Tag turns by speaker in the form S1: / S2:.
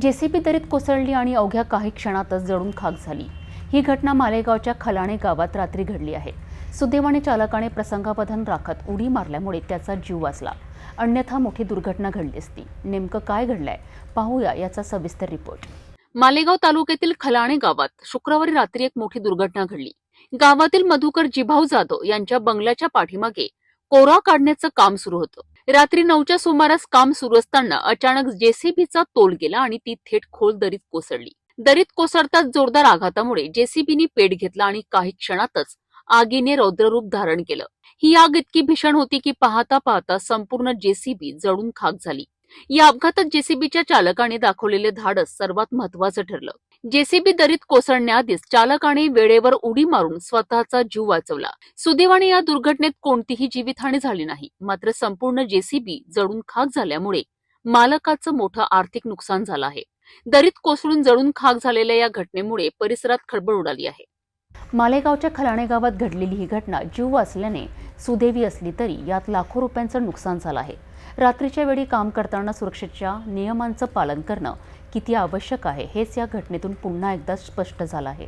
S1: JCB दरीत कोसळली आणि अवघ्या काही क्षणातच जळून खाक झाली. ही घटना मालेगावच्या खलाणे गावात रात्री घडली आहे. सुदैवाने चालकाने प्रसंगावधान राखत उडी मारल्यामुळे त्याचा जीव वाचला. अन्यथा मोठी दुर्घटना घडली असती. नेमकं काय घडलंय? पाहूया याचा सविस्तर रिपोर्ट. मालेगाव तालुक्यातील खलाणे गावात शुक्रवारी रात्री एक मोठी दुर्घटना घडली. गावातील मधुकर जिभाऊ जाधव यांच्या बंगल्याच्या पाठीमागे कोरा काढण्याचं काम सुरू होतं. रात्री नऊच्या सुमारास काम सुरू असताना अचानक जेसीबीचा तोल गेला आणि ती थेट खोल दरीत कोसळली. दरीत कोसळताच जोरदार आघातामुळे जेसीबीने पेट घेतला आणि काही क्षणातच आगीने रौद्ररूप धारण केलं. ही आग इतकी भीषण होती की पाहता पाहता संपूर्ण जेसीबी जळून खाक झाली. या अपघातात जेसीबीच्या चालकाने दाखवलेले धाडस सर्वात महत्वाचं ठरलं. जेसीबी दरीत कोसळण्याआधीच चालकाने वेळेवर उडी मारून स्वतःचा जीव वाचवला. सुदैवाने या दुर्घटनेत कोणतीही जीवितहानी झाली नाही. मात्र संपूर्ण जेसीबी जळून खाक झाल्यामुळे मालकाचं मोठं आर्थिक नुकसान झालं आहे. दरीत कोसळून जळून खाक झालेल्या या घटनेमुळे परिसरात खळबळ उडाली आहे. मालेगावच्या खलाणे गावात घडलेली ही घटना जीव वाचल्याने सुदैवी असली तरी यात लाखो रुपयांचं नुकसान झालं आहे. रात्रीच्या वेळी काम करताना सुरक्षेच्या नियमांचं पालन करणं किती आवश्यक आहे हेच या घटनेतून पुन्हा एकदा स्पष्ट झालं आहे.